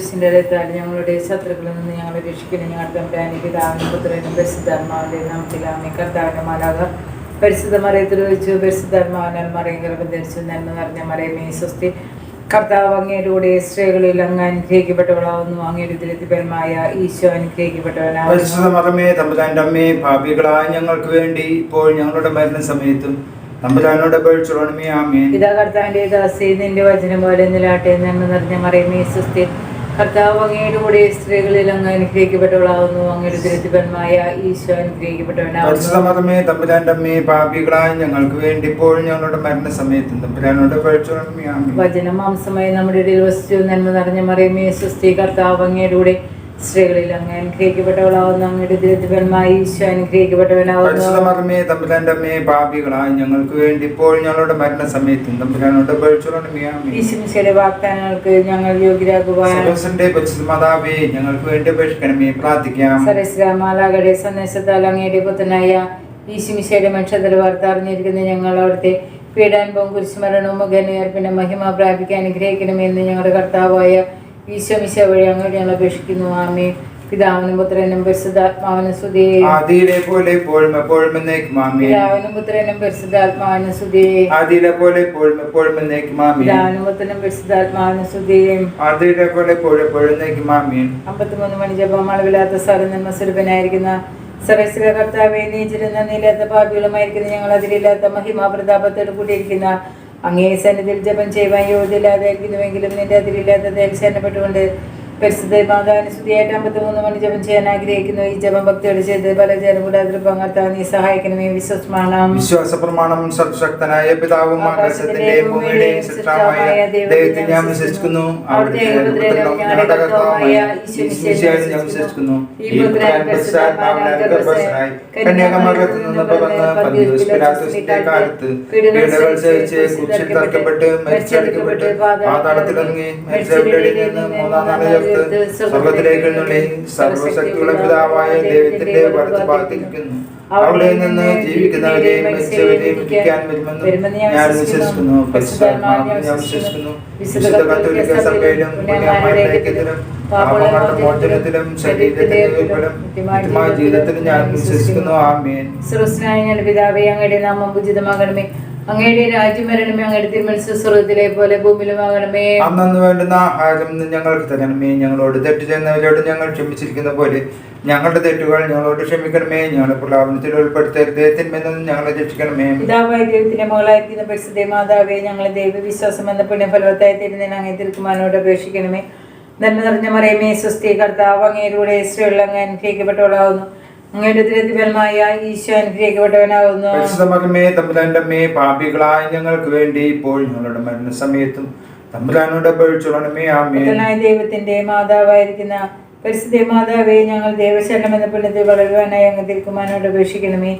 കുരിശിന്റെ രക്താൽ ഞങ്ങളുടെ ശത്രുക്കളിൽ നിന്ന് ഞങ്ങളെ രക്ഷിക്കണം. ഞങ്ങളുടെ തമ്പുരാനെ പിതാവിനും പുത്രനും പരിശുദ്ധാത്മാവിന്റെ നാമത്തിലാമി കർത്താവിന്റെ മാലാക പരിശുദ്ധ മറയത്തിൽ വെച്ചു പരിശുദ്ധാത്മാവിനാൽ മറയും ഗർഭം ധരിച്ചു നന്മ നിറഞ്ഞ മറിയമേ സ്വസ്തി കർത്താവ് അങ്ങേരൂടെ സ്ത്രീകളിൽ അങ്ങ് അനുഗ്രഹിക്കപ്പെട്ടവളാവുന്നു. അങ്ങയുടെ ദുരിതപരമായ ഈശോ ഭാവികളായ ഞങ്ങൾക്ക് വേണ്ടി ഇപ്പോൾ ഞങ്ങളുടെ മരണ സമയത്തും തമ്പുരാനോട് അപേക്ഷിച്ചോണമേ ആമേ ഇതാ കർത്താവിന്റെ ദാസി നിന്റെ വചനം പോലെ നിലാട്ടെ. നന്മ നിറഞ്ഞ മറിയമേ സ്വസ്തി കർത്താവ് അങ്ങയുടെ കൂടെ സ്ത്രീകളിൽ അങ്ങ് അനുഗ്രഹിക്കപ്പെട്ടവളാവുന്നു അങ്ങയുടെ ദുരിതപരമായ ഈശോ മതമേ തമ്പുരാന്റെ അമ്മേ ഭാവികളായ ഞങ്ങൾക്ക് വേണ്ടി ഇപ്പോൾ ഞങ്ങളുടെ മരണ സമയത്ത് തമ്പുരാനോട് വചനം മാംസമായി നമ്മുടെ ഇടയിൽ വസിച്ചു നന്മ നിറഞ്ഞ മറിയമേ സുസ്ഥി കർത്താവ് അങ്ങയുടെ കൂടെ സ്ത്രീകളിൽ അങ്ങ് അനുഗ്രഹിക്കപ്പെട്ടവളാവുന്നു. അങ്ങയുടെ ദുരിതപരമായ ഈശോ അനുഗ്രഹിക്കപ്പെട്ടവനാവുന്നു. തമ്പുരാന്റെ ഭാവികളായ ഞങ്ങൾക്ക് വേണ്ടി ഇപ്പോൾ ഞങ്ങളുടെ മരണ സമയത്തും തമ്പുരാനോട് ഈശ്വമിശയുടെ വാഗ്ദാനങ്ങൾക്ക് ഞങ്ങൾ മാതാവേ ഞങ്ങൾക്ക് വേണ്ടി അപേക്ഷിക്കണമേ പ്രാർത്ഥിക്കാം. സരസ്രാമാലാകടെ സന്ദേശത്താൽ അങ്ങയുടെ പുത്തനായ ഈശുമിശയുടെ മനുഷ്യതല വാർത്ത അറിഞ്ഞിരിക്കുന്ന ഞങ്ങൾ അവിടുത്തെ പീഡാനുഭവം കുരിശുമരണവും മുഖേനയർപ്പിന്റെ മഹിമ പ്രാപിക്കാൻ അനുഗ്രഹിക്കണമെന്ന് ഞങ്ങളുടെ കർത്താവായ ഈശ്വമിശ വഴി അങ്ങോട്ട് ഞങ്ങൾ അപേക്ഷിക്കുന്നു. ആമേ പിതാവിനും പുത്രനും പരിശുദ്ധാത്മാവിനും സ്തുതി. ആദിയിലെ പോലെ എപ്പോഴും എപ്പോഴും എന്നേക്കും. ആമേ പിതാവിനും പുത്രനും പരിശുദ്ധാത്മാവിനും സ്തുതി. ആദിയിലെ പോലെ എപ്പോഴും എപ്പോഴും എന്നേക്കും. ആമേ പിതാവിനും പുത്രനും പരിശുദ്ധാത്മാവിനും സ്തുതി. ആദിയിലെ പോലെ എപ്പോഴും എപ്പോഴും എന്നേക്കും. ആമേ അമ്പത്തിമൂന്ന് മണി ജപം അളവില്ലാത്ത സ്ഥലം നിന്ന് സ്വരൂപനായിരിക്കുന്ന സർവസ്വ കർത്താവെ നീച്ചിരുന്ന നീലാത്ത പാപികളുമായിരിക്കുന്ന ഞങ്ങൾ അതിലില്ലാത്ത മഹിമാ പ്രതാപത്തോട് കൂടിയിരിക്കുന്ന അങ്ങേ സന്നിധിയിൽ ജപം ചെയ്യുവാൻ യോഗ്യമില്ലാതായിരിക്കുന്നുവെങ്കിലും നിന്റെ അതിലില്ലാത്ത ദേവശരണപ്പെട്ടുകൊണ്ട് പരിശുദ്ധ മാതാവിന് സ്തുതിയായിട്ട് അമ്പത്തിമൂന്ന് മണി ജപം ചെയ്യാൻ ആഗ്രഹിക്കുന്നു. ഈ ജപം ഭക്തിയോട് ചെയ്ത് പല ജനം കൂടാതെ പങ്കർത്താൻ നീ സഹായിക്കണമേ. വിശ്വസമാണ് വിശ്വാസ പ്രമാണം സർവശക്തനായ പിതാവും ആകാശത്തിന്റെയും ഭൂമിയുടെയും സൃഷ്ടാവായ ദൈവത്തെ ഞാൻ വിശ്വസിക്കുന്നു. അവിടുത്തെ ഞങ്ങളുടെ കർത്താവുമായ ഞാൻ വിശ്വസിക്കുന്നു. ഈ പുത്രൻ ഗർഭസ്ഥനായി കന്യാകുമാരത്തിൽ നിന്ന് പിറന്ന് പന്തിയോസ് പിലാത്തോസിന്റെ കാലത്ത് പീഡകൾ സഹിച്ച് കുരിശിൽ തറക്കപ്പെട്ട് മരിച്ചടക്കപ്പെട്ട് പാതാളത്തിലിറങ്ങി മരിച്ചവരുടെ നിന്ന് മൂന്നാം നാൾ ഉയർത്ത് സ്വർഗത്തിലേക്ക് സർവശക്തിയുള്ള പിതാവായ ദൈവത്തിന്റെ വലത്ത് ഭാഗത്തിരിക്കുന്നു അവിടെ നിന്ന് ജീവിക്കുന്നവരെയും മരിച്ചവരെയും വിധിക്കാൻ വരുമെന്ന് ഞാൻ വിശ്വസിക്കുന്നു. പരിശുദ്ധാത്മാവിനെ ഞാൻ വിശ്വസിക്കുന്നു. വിശുദ്ധ കത്തോലിക്ക സഭയിലും പുണ്യമായിട്ടും പാപങ്ങളുടെ മോചനത്തിലും ശരീരത്തിന്റെ ഉയർപ്പിലും നിത്യമായ ജീവിതത്തിലും ഞാൻ വിശ്വസിക്കുന്നു. ആമേൻ. ഞങ്ങളുടെ പിതാവേ അങ്ങയുടെ നാമം ഉചിതമാകണമേ അങ്ങയുടെ രാജ്യം വരണമേ അങ്ങയുടെ തിരുമത്സ്യ സ്വർഗത്തിലെ പോലെ ഭൂമിയിലുമാകണമേ അന്നു വേണ്ടുന്ന ആഹാരം ഞങ്ങൾക്ക് തരണമേ. ഞങ്ങളോട് തെറ്റ് ചെയ്യുന്നവരോട് ഞങ്ങൾ ക്ഷമിച്ചിരിക്കുന്ന പോലെ ഞങ്ങളുടെ തെറ്റുകൾ ഞങ്ങളോട് ക്ഷമിക്കണമേ. ഞങ്ങളെ പ്രലാപനത്തിൽ ഉൾപ്പെടുത്തരുത്. തിന്മെന്ന് ഞങ്ങളെ രക്ഷിക്കണമേ. പിതാവായ ദൈവത്തിന്റെ മകളായിരിക്കുന്ന പരിശുദ്ധ മാതാവേ ഞങ്ങളെ ദൈവവിശ്വാസം എന്ന പുണ്യഫലവത്തായി തിരുന്നതിന് അങ്ങേ തിരുക്കുമാനോട് അപേക്ഷിക്കണമേ. നന്മ നിറഞ്ഞ മറിയമേ സ്വസ്തി കർത്താവ് അങ്ങേരൂടെ സ്ത്രീകൾ അങ്ങ് അനുഗ്രഹിക്കപ്പെട്ടവളാവുന്നു അങ്ങയുടെ ദുരിതഫലമായ ഈശോ അനുഗ്രഹിക്കപ്പെട്ടവനാവുന്നു പരിശുദ്ധ മകമേ തമ്പുരാന്റെ അമ്മേ പാപികളായ ഞങ്ങൾക്ക് വേണ്ടി ഇപ്പോൾ ഞങ്ങളുടെ മരണസമയത്തും തമ്പുരാനോട് അപേക്ഷിച്ചോളണമേ ആമേ ദൈവത്തിന്റെ മാതാവായിരിക്കുന്ന പരിശുദ്ധ മാതാവേ ഞങ്ങൾ ദേവശരണം എന്ന പുണ്യത്തിൽ വളരുവാനായി അങ്ങ് തിരുക്കുമാനോട് അപേക്ഷിക്കണമേ.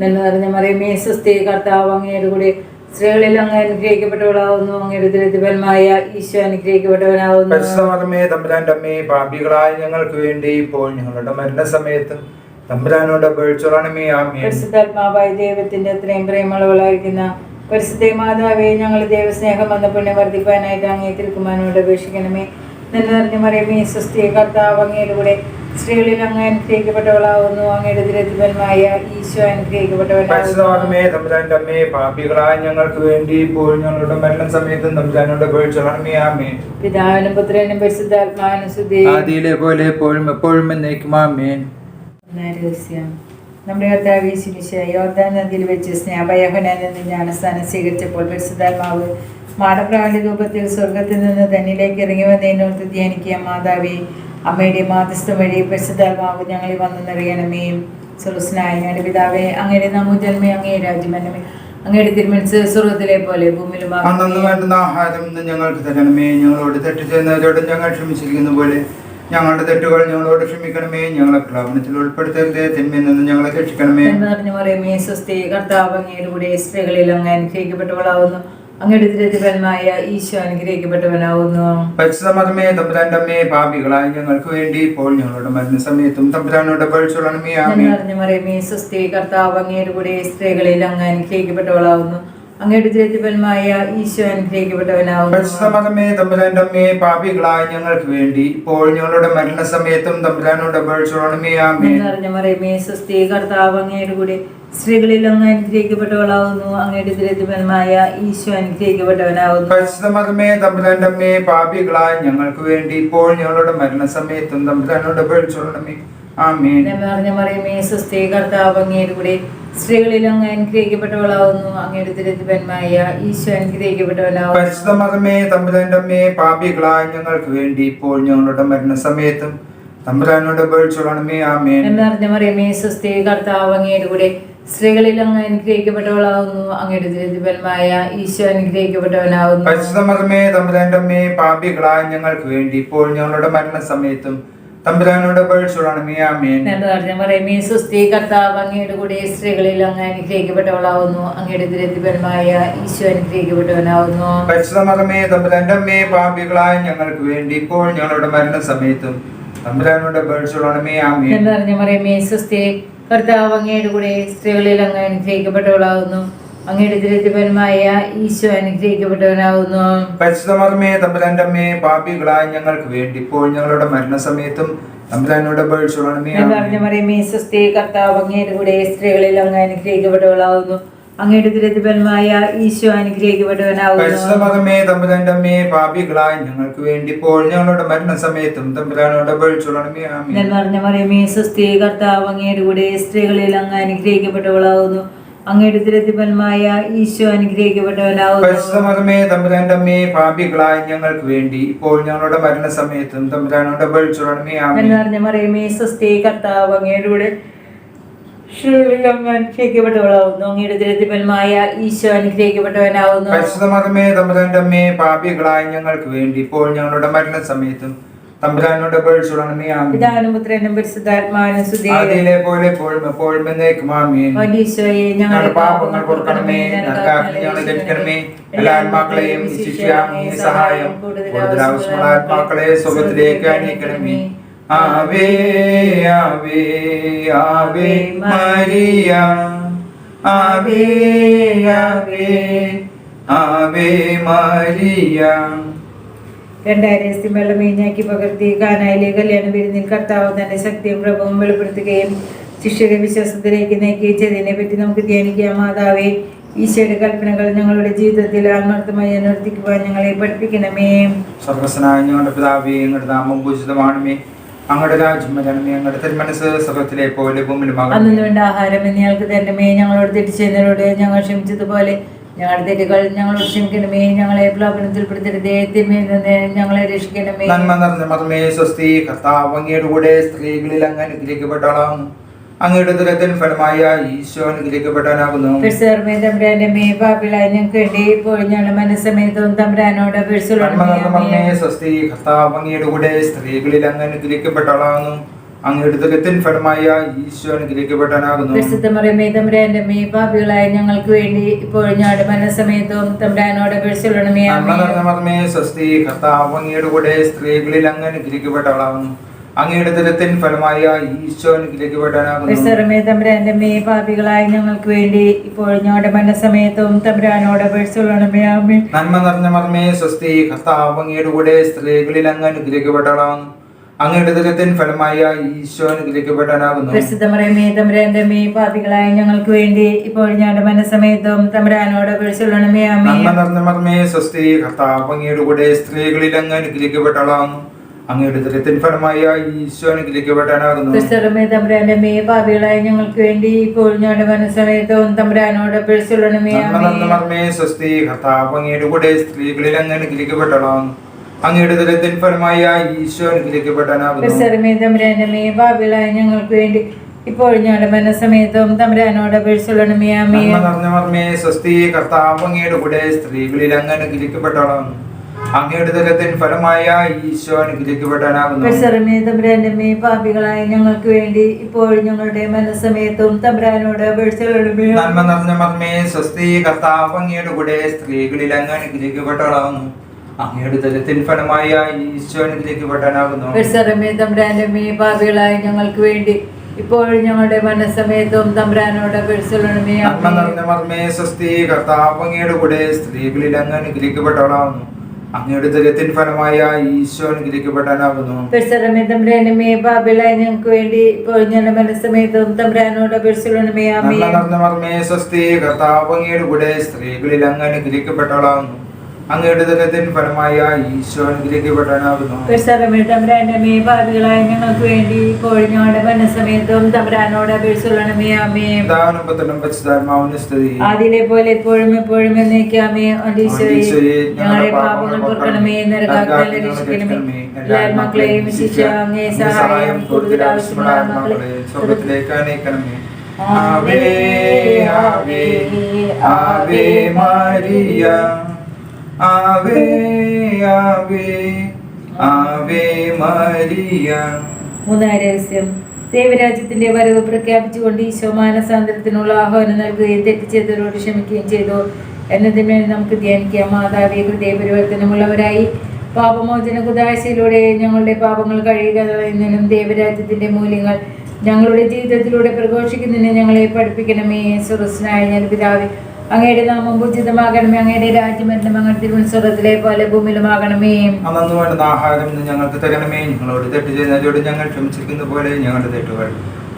നന്മ നിറഞ്ഞ മറിയമേ സ്വസ്തി കർത്താവ് അങ്ങയുടെ കൂടെ സ്ത്രീകളിൽ അങ്ങ് അനുഗ്രഹിക്കപ്പെട്ടവളാവുന്നു അങ്ങയുടെ ദുരിതഫലമായ ഈശോ അനുഗ്രഹിക്കപ്പെട്ടവനാവുന്നു പരിശുദ്ധ മകമേ തമ്പുരാന്റെ അമ്മേ പാപികളായ ഞങ്ങൾക്ക് വേണ്ടി ഇപ്പോൾ ഞങ്ങളുടെ മരണസമയത്തും തമ്പുരാനോട് അപേക്ഷിച്ചോളണമേ ആമേ പരിശുദ്ധാത്മാവായ ദൈവത്തിന്റെ അത്രയും പ്രേമളവളായിരിക്കുന്ന പരിശുദ്ധ മാതാവേ ഞങ്ങൾ ദൈവസ്നേഹം വന്ന പുണ്യം വർദ്ധിപ്പാനായിട്ട് അങ്ങേ തിരുക്കുമാനോട് അപേക്ഷിക്കണമേ. നന്മ നിറഞ്ഞ മറിയമേ സ്വസ്തി കർത്താവ് അങ്ങയിലൂടെ സ്ത്രീകളിൽ അങ്ങ് അനുഗ്രഹിക്കപ്പെട്ടവളാവുന്നു. അങ്ങയുടെ ദുരിതഫലമായ ഈശോ തമ്പുരാന്റെ പാപികളായ ഞങ്ങൾക്ക് വേണ്ടി ഇപ്പോൾ ഞങ്ങളുടെ മരണസമയത്തും തമ്പുരാനോട് അപേക്ഷിച്ചോളണമേ പിതാവിനും പുത്രനും പരിശുദ്ധാത്മാവിനും സ്തുതി. ആദിയിലെ പോലെ എപ്പോഴും എപ്പോഴും എന്നേക്കും ആമേൻ. നമ്മുടെ കർത്താവ് ശിനിശ യോർദാൻ നദിയിൽ വെച്ച് സ്നേഹയഹനാൻ നിന്ന് ജ്ഞാനസ്ഥാനം സ്വീകരിച്ചപ്പോൾ പരിശുദ്ധാത്മാവ് മാടപ്രാവിന്റെ രൂപത്തിൽ സ്വർഗത്തിൽ നിന്ന് തന്നിലേക്ക് ഇറങ്ങി വന്നതിനോർത്ത് ധ്യാനിക്കുക മാതാവി അമ്മയുടെ മാതസ്ഥ വഴി പരിശുദ്ധാത്മാവ് ഞങ്ങളിൽ വന്നു നിറയണമേ. സുറസ്നായ ഞങ്ങളുടെ പിതാവേ അങ്ങയുടെ നാമോജന്മേ അങ്ങേ രാജ്യമന്നമേ അങ്ങയുടെ തിരുമനസ് സ്വർഗത്തിലെ പോലെ ഭൂമിയിലും ആഹാരം ഞങ്ങൾക്ക് തരണമേ. ഞങ്ങളോട് തെറ്റ് ചെയ്യുന്നവരോട് ഞങ്ങൾ ക്ഷമിച്ചിരിക്കുന്ന പോലെ ഞങ്ങളുടെ തെറ്റുകൾ ഞങ്ങളോട് ക്ഷമിക്കണമേ ഞങ്ങളെ പ്രലാപനത്തിൽ ഉൾപ്പെടുത്തരുത് തിന്മയിൽ നിന്ന് ഞങ്ങളെ രക്ഷിക്കണമേ. എന്ന് പറഞ്ഞു പറയുമേ സ്വസ്തി കർത്താവ് അങ്ങയുടെ കൂടെ സ്ത്രീകളിൽ അങ്ങ് അനുഗ്രഹിക്കപ്പെട്ടവളാവുന്നു. അങ്ങയുടെ ദുരിതഫലമായ ഈശോ അനുഗ്രഹിക്കപ്പെട്ടവനാവുന്നു. പരിശുദ്ധമതമേ തമ്പുരാന്റെ അമ്മേ പാപികളായ ഞങ്ങൾക്ക് വേണ്ടി ഇപ്പോൾ ഞങ്ങളുടെ മരണസമയത്തും തമ്പുരാനോട് പഴിച്ചോളണമേ ആമേ എന്ന് പറഞ്ഞു പറയുമേ സ്വസ്തി കർത്താവ് അങ്ങയുടെ കൂടെ സ്ത്രീകളിൽ അങ്ങ് അനുഗ്രഹിക്കപ്പെട്ടവളാവുന്നു. അങ്ങയുടെ ദുരിതഫലമായ ഈശോ അനുഗ്രഹിക്കപ്പെട്ടവനാവുന്നു. പരിശുദ്ധമതമേ തമ്പുരാന്റെ അമ്മേ പാപികളായ ഞങ്ങൾക്ക് വേണ്ടി ഇപ്പോൾ ഞങ്ങളുടെ മരണസമയത്തും തമ്പുരാനോട് നിറഞ്ഞ മറിയമേ സുസ്ഥി കർത്താവ് അങ്ങയുടെ കൂടെ സ്ത്രീകളിൽ അങ്ങ് അനുഗ്രഹിക്കപ്പെട്ടവളാവുന്നു. അങ്ങയുടെ ദുരിതഫലമായ ഈശോ അനുഗ്രഹിക്കപ്പെട്ടവനാവുന്നു. പരിശുദ്ധമതമേ തമ്പുരാന്റെ അമ്മേ പാപികളായ ഞങ്ങൾക്ക് വേണ്ടി ഇപ്പോൾ ഞങ്ങളുടെ മരണസമയത്തും തമ്പുരാനോട് അപേക്ഷിച്ചോണമേ ആമേ നിറഞ്ഞ മറിയമേ സുസ്ഥി കർത്താവ് അങ്ങയുടെ കൂടെ സ്ത്രീകളിൽ അങ്ങ് അനുഗ്രഹിക്കപ്പെട്ടവളാവുന്നു അങ്ങയുടെ ദുരിതഫലമായ ഈശോ തമ്പുരാന്റെ അമ്മേ പാപികളായ ഞങ്ങൾക്ക് വേണ്ടി ഇപ്പോൾ ഞങ്ങളുടെ മരണസമയത്തും തമ്പുരാനോട് അപേക്ഷിച്ചോണമേ ആമേൻ. എന്നറിഞ്ഞ മറിയമേ സുസ്ഥി കർത്താവ് അങ്ങയുടെ കൂടെ സ്ത്രീകളിൽ അങ്ങ് അനുഗ്രഹിക്കപ്പെട്ടവളാവുന്നു അങ്ങയുടെ ഈശോ അനുഗ്രഹിക്കപ്പെട്ടവനാവുന്നു തമ്പുരാന്റെ പാപികളായ ഞങ്ങൾക്ക് വേണ്ടി ഇപ്പോൾ ഞങ്ങളുടെ മരണസമയത്തും തമ്പുരാനോട് അപേക്ഷിച്ചോണമേ ആമേൻ എന്നറിഞ്ഞ മറിയമേ സുസ്ഥി കർത്താവ് അങ്ങയുടെ കൂടെ സ്ത്രീകളിൽ അങ്ങ് അനുഗ്രഹിക്കപ്പെട്ടവളാവുന്നു അങ്ങയുടെ ദുരിതഫലമായ ഈശോ അനുഗ്രഹിക്കപ്പെട്ടവനാവുന്നു. പരിശുദ്ധമതമേ തമ്പുരാന്റെ അമ്മേ പാപികളായ ഞങ്ങൾക്ക് വേണ്ടി ഇപ്പോൾ ഞങ്ങളുടെ മരണസമയത്തും തമ്പുരാനോട് അപേക്ഷിച്ചോണമേ ആമേൻ എന്നറിഞ്ഞ മറിയമേ സുസ്ഥി കർത്താവ് അങ്ങയുടെ കൂടെ സ്ത്രീകളിൽ അങ്ങ് അനുഗ്രഹിക്കപ്പെട്ടവളാവുന്നു അങ്ങയുടെ ദുരിതഫലമായ ഈശോ അനുഗ്രഹിക്കപ്പെട്ടവനാവുന്നു. പരിശുദ്ധമർമ്മേ തമ്പുരാന്റെ അമ്മേ പാപികളായ ഞങ്ങൾക്ക് വേണ്ടി ഇപ്പോൾ ഞങ്ങളുടെ മരണസമയത്തും തമ്പുരാനോട് കർത്താവ് അങ്ങയുടെ കൂടെ സ്ത്രീകളിൽ അങ്ങ് അനുഗ്രഹിക്കപ്പെട്ടവളാവുന്നു. അങ്ങയുടെ ദുരിതഫലമായ ഈശോ അനുഗ്രഹിക്കപ്പെട്ടവനാവുന്നു. തമ്പുരാന്റെ അമ്മേ പാപികളായ ഞങ്ങൾക്ക് വേണ്ടി ഇപ്പോൾ ഞങ്ങളുടെ മരണസമയത്തും തമ്പുരാനോട് അപേക്ഷിച്ചോണമേ ആമേൻ. എന്നറിഞ്ഞ മറിയമേ സ്വസ്തി കർത്താവ് അങ്ങയുടെ കൂടെ സ്ത്രീകളിൽ അങ്ങ് അനുഗ്രഹിക്കപ്പെട്ടവളാവുന്നു. അങ്ങയുടെ ദുരിതഫലമായ ഈശോ തമ്പുരാന്റെ അമ്മേ പാപികളായ ഞങ്ങൾക്ക് വേണ്ടി. ഇപ്പോൾ ഞങ്ങളുടെ മരണസമയത്തും തമ്പുരാനോട് തമ്പുരാനോടെ എന്നറിഞ്ഞ മറിയമേ കർത്താവ് അങ്ങയുടെ കൂടെ അനുഗ്രഹിക്കപ്പെട്ടവളാവുന്നു. ഈശോ അനുഗ്രഹിക്കപ്പെട്ടവനാവുന്നു. തമ്പുരാന്റെ അമ്മേ പാപികളായ ഞങ്ങൾക്ക് വേണ്ടി. ഇപ്പോൾ ഞങ്ങളുടെ മരണസമയത്തും തമ്പുരാനോട് പിതാവിനും പുത്രനും പരിശുദ്ധാത്മാവിനും സ്തുതി ആദിയിലെ പോലെ എപ്പോഴും എപ്പോഴും എന്നേക്കും ആമേൻ. ഈശോയെ ഞങ്ങളുടെ ഞങ്ങളുടെ പാപങ്ങൾ പൊറുക്കണമേ നരകാഗ്നി ഞങ്ങളെ രക്ഷിക്കണമേ എല്ലാ ആത്മാക്കളെയും ശിഷ്യാമേ സഹായം കൂടുതൽ ആവശ്യമുള്ള ആത്മാക്കളെ സ്വർഗത്തിലേക്ക് അണിയിക്കണമേ. ആവേ ആവേ ആവേ മരിയ. ആവേ ആവേ ആവേ മരിയ. രണ്ടായിരത്തി വെള്ളം വീഞ്ഞാക്കി പകർത്തി കാനായിലെ കല്യാണ വിരുന്നിൽ കർത്താവ് തന്റെ ശക്തിയും പ്രഭവും വെളിപ്പെടുത്തുകയും ശിഷ്യരെ വിശ്വാസത്തിലേക്ക് നയിക്കുകയും ചെയ്തതിനെ പറ്റി നമുക്ക് ധ്യാനിക്കാം. മാതാവേ ഈശോയുടെ കൽപ്പനകൾ ഞങ്ങളുടെ ജീവിതത്തിൽ ആത്മാർത്ഥമായി അനുവർത്തിക്കുവാൻ ഞങ്ങളെ പഠിപ്പിക്കണമേ. സർവസ്വനായ ഞങ്ങളുടെ പിതാവേ ഞങ്ങളുടെ നാമം പൂജിതമാണമേ അങ്ങയുടെ രാജ്യം വരണമേ അങ്ങയുടെ തിരുമനസ് സ്വർഗത്തിലെ പോലെ ഭൂമിയിലുമാകണമേ അന്നു വേണ്ട ആഹാരം എന്ന് ഞങ്ങൾക്ക് തരണമേ. ഞങ്ങളോട് തിരിച്ചതിനോട് ഞങ്ങൾ ക്ഷമിച്ചതുപോലെ ഞങ്ങളുടെ തെറ്റുകൾ ഞങ്ങളോട് ക്ഷമിക്കണമേ ഞങ്ങളെ പ്ലാപനത്തിൽ പെടുത്തരുതേ നിന്ന് ഞങ്ങളെ രക്ഷിക്കണമേ. നന്മ നിറഞ്ഞ മതമേ സ്വസ്തി കർത്താവ് അങ്ങയുടെ കൂടെ സ്ത്രീകളിൽ അങ്ങ് അനുഗ്രഹിക്കപ്പെട്ടവളാകുന്നു അങ്ങയുടെ ദുരത്തിൻ ഫലമായ ഈശോ അനുഗ്രഹിക്കപ്പെടാനാകുന്നു. പെർസർമേ തമ്പുരാന്റെ മേ പാപ്പിളായ ഞങ്ങൾക്ക് വേണ്ടി ഇപ്പോൾ ഞങ്ങളുടെ മനസ്സമേതവും തമ്പുരാനോട് നന്മ നിറഞ്ഞ മതമേ അപേക്ഷിച്ചു സ്വസ്തി കർത്താവ് അങ്ങയുടെ കൂടെ സ്ത്രീകളിൽ അങ്ങ് അങ്ങയുടെ ദുരത്തിൻ ഫലമായ ഈശോ അനുഗ്രഹിക്കപ്പെടാനാകുന്നു പരിശുദ്ധമറിയമേ തമ്പുരാന്റെ മേ ഞങ്ങൾക്ക് വേണ്ടി ഇപ്പോൾ ഞങ്ങളുടെ മനസ്സമേതവും തമ്പുരാനോട് മതമേ സ്വസ്തി കർത്താവ് അങ്ങയുടെ കൂടെ സ്ത്രീകളിൽ അങ്ങ് അനുഗ്രഹിക്കപ്പെട്ടവളാകുന്നു. അങ്ങയുടെ ദുരത്തിൻ ഫലമായ ഈശോ തമ്പുരാന്റെ മേ പാപികളായ ഞങ്ങൾക്ക് വേണ്ടി ഇപ്പോൾ ഞങ്ങളുടെ മനസ്സമയത്തും തമ്പുരാനോട് നന്മ നിറഞ്ഞ മർമ്മേ സ്വസ്തി കർത്താവ് അങ്ങയുടെ കൂടെ സ്ത്രീകളിൽ അങ്ങ് അനുഗ്രഹിക്കപ്പെട്ടവളാകുന്നു. അങ്ങയുടെ ദുരത്തിൻ ഫലമായ ഈശോ അനുഗ്രഹിക്കപ്പെടാനാകുന്നു. പ്രസിദ്ധമറിയമേ തമ്പുരാന്റെ മേ പാപികളായ ഞങ്ങൾക്ക് വേണ്ടി ഇപ്പോൾ ഞങ്ങളുടെ മനസ്സമയത്തും തമരാനോട് വിളിച്ചുള്ളണമേ ആമേ നന്മ നിറഞ്ഞ മർമ്മേ സ്വസ്തി കർത്താവ് അങ്ങയുടെ കൂടെ സ്ത്രീകളിൽ അങ്ങ് അനുഗ്രഹിക്കപ്പെട്ടാളാകുന്നു അങ്ങയുടെ ദുരത്തിൻ ഫലമായ ഈശോ അനുഗ്രഹിക്കപ്പെടാനാകുന്നു. പരിസരമേ തമ്പുരാന്റെ മേ പാപികളായ ഞങ്ങൾക്ക് വേണ്ടി ഇപ്പോൾ ഞങ്ങളുടെ മനസ്സമയത്തും തമ്പുരാനോട് വിളിച്ചുള്ളണമേ അമ്മ നിറഞ്ഞ മർമ്മേ സ്വസ്തി കർത്താവ് അങ്ങയുടെ കൂടെ സ്ത്രീകളിൽ അങ്ങ് അനുഗ്രഹിക്കപ്പെട്ടവളാകുന്നു അങ്ങയുടെ ഫലമായ ഈശോ ഞങ്ങൾക്ക് വേണ്ടി. ഇപ്പോൾ ഞങ്ങളുടെ മനസ്സമേതവും തമ്പുരാനോട് അപേക്ഷിച്ചുള്ളണമേ സ്വസ്തി കർത്താവ് അങ്ങയുടെ കൂടെ സ്ത്രീകളിൽ അങ്ങ് അനുഗ്രഹിക്കപ്പെട്ടവളാകുന്നു അങ്ങയുടെ ദുരത്തിൻ ഫലമായ ഈശോ അനുഗ്രഹിക്കപ്പെടാനാകുന്നു. പരിസരമേ തമ്പുരാന്റെ പാപികളായ ഞങ്ങൾക്ക് വേണ്ടി. ഇപ്പോൾ ഞങ്ങളുടെ മനസ്സമയത്തും തമ്പരാനോട് നന്മ നിറഞ്ഞ മർമ്മേ സ്വസ്തി കർത്താവ് അങ്ങയുടെ കൂടെ സ്ത്രീകളിൽ അങ്ങ് അനുഗ്രഹിക്കപ്പെട്ടവളാകുന്നു അങ്ങയുടെ ദുരത്തിൻ ഫലമായ ഈശോ അനുഗ്രഹിക്കപ്പെടാനാകുന്നു പരിസരമേ തമ്പുരാന്റെ മേ പാപികളായ ഞങ്ങൾക്ക് വേണ്ടി. ഇപ്പോൾ ഞങ്ങളുടെ മനസ്സമേതവും തമ്പ്രാനോട് മർമ്മേ സ്വസ്തി കർത്താവ് അങ്ങയുടെ കൂടെ സ്ത്രീകളിൽ അങ്ങ് അനുഗ്രഹിക്കപ്പെട്ടവളാവുന്നു അങ്ങയുടെ ദലത്തിൻ ഫലമായ ഈശോ അനുഗ്രഹിക്കപ്പെടാനാകുന്നു. പരിസരമേ തമ്പ്രാനമേ ബാബിളായി ഞങ്ങൾക്ക് വേണ്ടി. ഇപ്പോൾ ഞങ്ങളുടെ മനസ്സമേതവും തമ്പ്രാനോട് മർമ്മേ സ്വസ്തി കർത്താവ് അങ്ങയുടെ കൂടെ സ്ത്രീകളിൽ അങ്ങ് അങ്ങയുടെ ദുരിതത്തിൻ ഫലമായ ഈശോ അനുഗ്രഹിക്കപ്പെടാനാകുന്നു പരിസരമേ തമ്പ്രാനമേ ബാബികളായി ഞങ്ങൾക്ക് വേണ്ടി ഞങ്ങളുടെ മനസ്സമയത്തും തമ്പ്രാനോട് അപേക്ഷിച്ചുള്ളണമേ പിതാവിനും പുത്രനും പരിശുദ്ധാത്മാവിനും സ്ഥിതി ആദിയിലെ പോലെ എപ്പോഴും എപ്പോഴും എന്നേക്കാമേ അന്തീശ്വരേ ഞങ്ങളുടെ പാപങ്ങൾ പൊറുക്കണമേ നരകാഗ്നിയിൽ രക്ഷിക്കണമേ എല്ലാ മക്കളെയും ശിക്ഷ അങ്ങേ സഹായം കൂടുതൽ ആവശ്യമുള്ള മക്കളെ. സ്വർഗത്തിലേക്ക് അനയിക്കണമേ ആവേ ആവേ ആവേ മാരിയ. ആവേ ആവേ ആവേ മാരിയ. മൂന്നാം രഹസ്യം ദൈവരാജ്യത്തിന്റെ വരവ് പ്രഖ്യാപിച്ചുകൊണ്ട് ഈശോ മാനസാന്തരത്തിനുള്ള ആഹ്വാനം നൽകുകയും തെറ്റ് ചെയ്തവരോട് ക്ഷമിക്കുകയും ചെയ്തു. എന്നതിന്മേൽ നമുക്ക് ധ്യാനിക്കാം. മാതാവേ ഹൃദയപരിവർത്തനമുള്ളവരായി പാപമോചന കുതാശയിലൂടെ ഞങ്ങളുടെ പാപങ്ങൾ കഴിയുക കളയുന്നതിനും ദൈവരാജ്യത്തിന്റെ മൂല്യങ്ങൾ ഞങ്ങളുടെ ജീവിതത്തിലൂടെ പ്രഘോഷിക്കുന്നതിന് ഞങ്ങളെ പഠിപ്പിക്കണമേ. സുറസ്നായ ഞാൻ പിതാവേ അങ്ങയുടെ നാമം പൂജിതമാകണമേ അങ്ങയുടെ രാജ്യം വരണം അങ്ങയുടെ തിരുവനന്തപുരത്തിലെ പോലെ ഭൂമിയിലുമാകണമേ അന്നു വേണ്ടുന്ന ആഹാരം ഇന്ന് ഞങ്ങൾക്ക് തരണമേ. ഞങ്ങളോട് തെറ്റ് ചെയ്യുന്നതിനോട് ഞങ്ങൾ ക്ഷമിച്ചിരിക്കുന്ന പോലെ ഞങ്ങളുടെ തെറ്റുകൾ.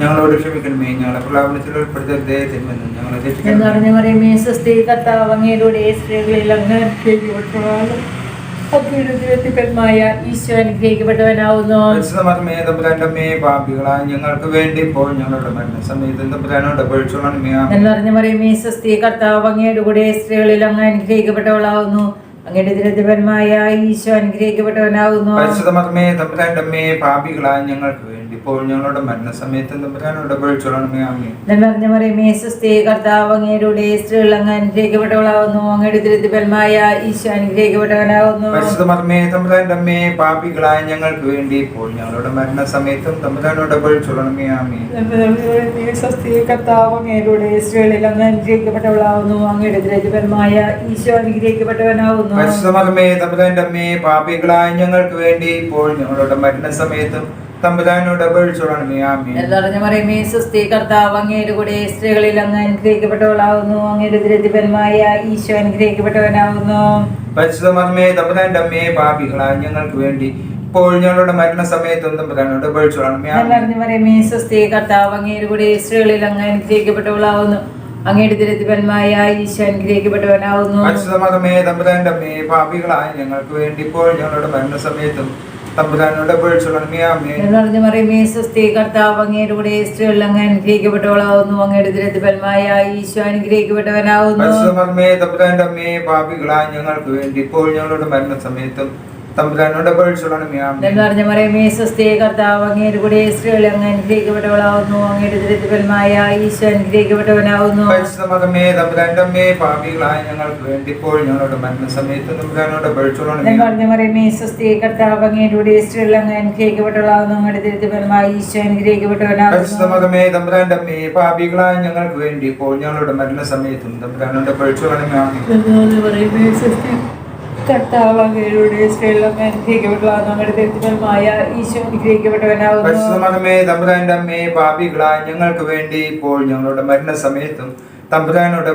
ഞങ്ങളോട് ക്ഷമിക്കണമേ. ഞങ്ങളെ പ്രലാപനത്തിൽ ഉൾപ്പെടുത്തരുതേ. തിന്മെന്ന് ഞങ്ങളെ എന്ന് രക്ഷിക്കണമേ പറഞ്ഞ പറയുമേ സ്വസ്തി കർത്താവ് അങ്ങയിലൂടെ സ്ത്രീകളിൽ അങ്ങ് ഈശോ അനുഗ്രഹിക്കപ്പെട്ടവനാവുന്നു. പാപികളായ ഞങ്ങൾക്ക് വേണ്ടി ഇപ്പോൾ ഞങ്ങളുടെ മരണസമയത്ത് തമ്പുരാനോട് പഴിച്ചോളണമേ എന്ന് പറഞ്ഞ പറയുമേ സ്വസ്തി കർത്താവ് അങ്ങയുടെ കൂടെ സ്ത്രീകളിൽ അങ്ങ് അനുഗ്രഹിക്കപ്പെട്ടവളാവുന്നു. അങ്ങയുടെ ദിനത്തിപരമായ ഈശോ അനുഗ്രഹിക്കപ്പെട്ടവനാവുന്നു. പാപികളായ ഞങ്ങൾക്ക് വേണ്ടി പഴിച്ചോളണമേ ആമേ എന്ന് പറഞ്ഞ പറയുമേ കർത്താവ് അങ്ങയുടെ സ്ത്രീകൾ അങ്ങ് അനുഗ്രഹിക്കപ്പെട്ടവളാവുന്നു. അങ്ങയുടെ ദിനത്തിപരമായ ഈശോ അനുഗ്രഹിക്കപ്പെട്ടവനാവുന്നു. പരിശുദ്ധമർമ്മേ തമ്പുരാന്റമ്മേ പാപികളായ ഞങ്ങൾക്ക് വേണ്ടി ഇപ്പോൾ ഞങ്ങളുടെ മരണസമയത്തും തമ്പുരാനോട് പഴിച്ചോളണമേ ആമേ കർത്താവ് അങ്ങയുടെ സ്ത്രീകളിൽ അങ്ങ് അനുഗ്രഹിക്കപ്പെട്ടവളാവുന്നു. അങ്ങയുടെ ദിനത്തിപരമായ ഈശോ അനുഗ്രഹിക്കപ്പെട്ടവനാവുന്നു. പരിശുദ്ധമർമ്മേ തമ്പുരാന്റമ്മേ പാപികളായ ഞങ്ങൾക്ക് വേണ്ടി ഇപ്പോൾ ഞങ്ങളുടെ മരണസമയത്തും തമ്പുരാനോട് പഴിച്ചോളണമേ ആമേ എന്നറിഞ്ഞ പറയുമേ സുസ്ഥി കർത്താവ് അങ്ങയുടെ കൂടെ സ്ത്രീകളിൽ അങ്ങ് അനുഗ്രഹിക്കപ്പെട്ടവളാവുന്നു. അങ്ങയുടെ ദുരിതപരമായ ഈശോ അനുഗ്രഹിക്കപ്പെട്ടവനാവുന്നു. പരിശുദ്ധമർമ്മേ തമ്പുരാന്റെ അമ്മയെ പാപികളായ ഞങ്ങൾക്ക് വേണ്ടി. ഇപ്പോൾ ഞങ്ങളുടെ മരണസമയത്തും തമ്പുരാനോട് പഴിച്ചോളണമേ ആമേ എന്നറിഞ്ഞ പറയുമേ സുസ്ഥി കർത്താവ് അങ്ങയുടെ കൂടെ സ്ത്രീകളിൽ അങ്ങ് അനുഗ്രഹിക്കപ്പെട്ടവളാവുന്നു. അങ്ങയുടെ ദുരിതപരമായ ഈശോ അനുഗ്രഹിക്കപ്പെട്ടവനാവുന്നു. പരിശുദ്ധമർമ്മേ തമ്പുരാന്റെ അമ്മയെ പാപികളായ ഞങ്ങൾക്ക് വേണ്ടി ഇപ്പോൾ ഞങ്ങളുടെ മരണസമയത്തും തമ്പുരാനോട് പഴിച്ചോളണമേ ആമേ എന്നറിഞ്ഞ പറയുമേ സുസ്ഥി കർത്താവ് അങ്ങയുടെ കൂടെ സ്ത്രീകളിൽ അങ്ങ് അനുഗ്രഹിക്കപ്പെട്ടവളാവുന്നു അങ്ങയുടെ ദുരിതപരമായ ഈശോ അനുഗ്രഹിക്കപ്പെട്ടവനാവുന്നു. പരിശുദ്ധമർമ്മേ തമ്പുരാന്റെ അമ്മയെ പാപികളായ ഞങ്ങൾക്ക് വേണ്ടി ഇപ്പോൾ ഞങ്ങളുടെ മരണസമയത്തും തമ്പുരാനോട് പഴിച്ചോളണമേ ആമേ എന്ന് പറഞ്ഞ പറയുമേ സ്വസ്തി കർത്താവ് അങ്ങയുടെ കൂടെ സ്ത്രീകൾ അങ്ങ് അനുഗ്രഹിക്കപ്പെട്ടവളാവുന്നു. അങ്ങയുടെ ദുരിതപരമായ ഈശോ അനുഗ്രഹിക്കപ്പെട്ടവനാവുന്നു. പരിശുദ്ധമർമ്മേ തമ്പുരാന്റെ അമ്മയെ പാപികളായ ഞങ്ങൾക്ക് വേണ്ടി ഇപ്പോൾ ഞങ്ങളുടെ മരണസമയത്തും തമ്പുരാനോട് പഴിച്ചോളണമേ എന്ന് ആമേ പറഞ്ഞ പറയുമേ സ്വസ്തി കർത്താവ് അങ്ങയുടെ കൂടെ സ്ത്രീകൾ അങ്ങ് അനുഗ്രഹിക്കപ്പെട്ടവളാവുന്നു. അങ്ങയുടെ ദുരിതപരമായ ഈശോ അനുഗ്രഹിക്കപ്പെട്ടവനാവുന്നു. പരിശുദ്ധമകമേ തമ്പുരാന്റെ അമ്മേ പാപികളായ ഞങ്ങൾക്ക് വേണ്ടി ഇപ്പോൾ ഞങ്ങളുടെ മരണസമയത്തും തമ്പുരാനോട് പഴിച്ചോളണമേ അങ്ങയുടെ ഈശോ അമ്മേ പാപികളായ ഞങ്ങൾക്ക് വേണ്ടി ഇപ്പോൾ ഞങ്ങളുടെ മരണസമയത്തും തമ്പുരാനോട്